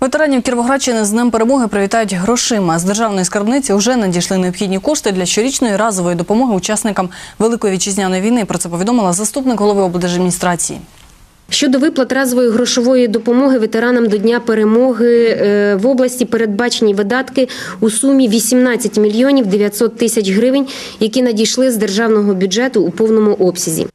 Ветеранів Кіровоградщини з Днем перемоги привітають грошима. З державної скарбниці вже надійшли необхідні кошти для щорічної разової допомоги учасникам Великої вітчизняної війни. Про це повідомила заступник голови облдержадміністрації. Щодо виплат разової грошової допомоги ветеранам до Дня перемоги е, в області передбачені видатки у сумі 18 мільйонів 900 тисяч гривень, які надійшли з державного бюджету у повному обсязі.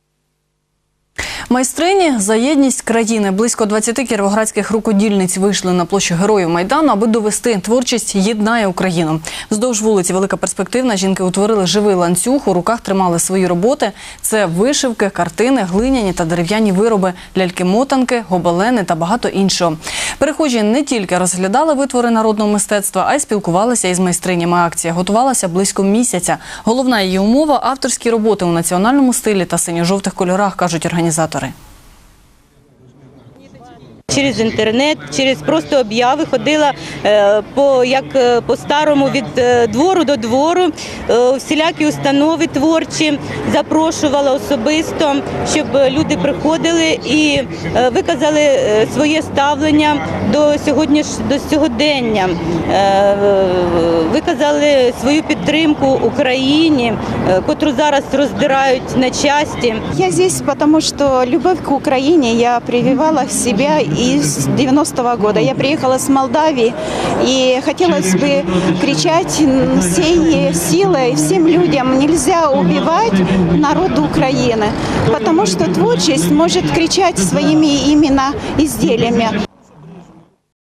Майстрині за єдність країни близько 20 кіровоградських рукодільниць вийшли на площу Героїв Майдану, аби довести творчість єднає Україну. Вздовж вулиці Велика Перспективна жінки утворили живий ланцюг. У руках тримали свої роботи. Це вишивки, картини, глиняні та дерев'яні вироби, ляльки-мотанки, гобелени та багато іншого. Перехожі не тільки розглядали витвори народного мистецтва, а й спілкувалися із майстринями. Акція готувалася близько місяця. Головна її умова авторські роботи у національному стилі та синьо-жовтих кольорах, кажуть організатори. cuore. Через інтернет, через просто обяви ходила е, по як е, по старому від е, двору до двору, всілякі установи творчі, запрошувала особисто, щоб люди приходили і виказали своє ставлення до сьогодні до сьогодення, виказали свою підтримку Україні, котру зараз роздирають на часті. Я здесь, потому что любовь к Украине я прививала в из 90-го года. Я приехала с Молдавии, и хотелось бы кричать всей силой всем людям, нельзя убивать народу Украины, потому что творчесть может кричать своими именно изделиями.